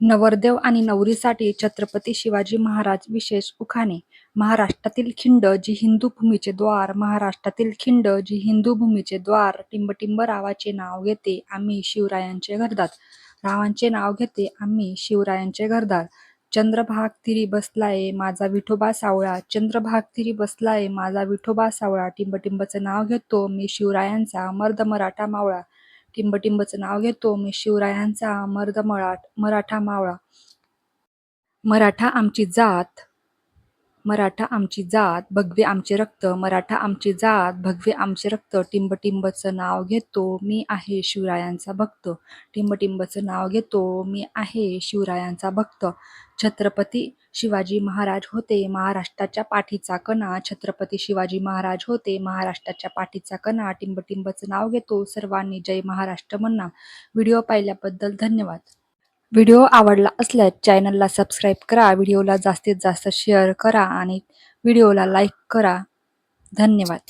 नवरदेव आणि नवरीसाठी छत्रपती शिवाजी महाराज विशेष उखाणे. महाराष्ट्रातील खिंड जी हिंदू भूमीचे द्वार महाराष्ट्रातील खिंड जी हिंदू भूमीचे द्वार टिंबटिंब रावाचे नाव घेते आम्ही शिवरायांचे घरदार. रावांचे नाव घेते आम्ही शिवरायांचे घरदार. चंद्रभाग तिरी बसलाय माझा विठोबा सावळा. चंद्रभाग तिरी बसलाय माझा विठोबा सावळा. टिंबटिंबचं नाव घेतो मी शिवरायांचा मर्द मराठा मावळा. टिंबटिंबचं नाव घेतो. मी शिवरायांचा मर्द मराठ मराठा मावळा. मराठा आमची जात. मराठा आमची जात भगवे आमचे रक्त मराठा आमची जात भगवे आमचे रक्त टिंबटिंबचं नाव घेतो मी आहे शिवरायांचा भक्त. टिंबटिंबचं नाव घेतो मी आहे शिवरायांचा भक्त. छत्रपती शिवाजी महाराज होते महाराष्ट्राच्या पाठीचा कणा. छत्रपती शिवाजी महाराज होते महाराष्ट्राच्या पाठीचा कणा. टिंबटिंबचं नाव घेतो सर्वांनी जय महाराष्ट्र म्हणा. व्हिडिओ पाहिल्याबद्दल धन्यवाद. व्हिडिओ आवडला असल्यास चॅनलला सबस्क्राईब करा व्हिडिओला जास्तीत जास्त शेअर करा आणि व्हिडिओला लाईक करा. धन्यवाद.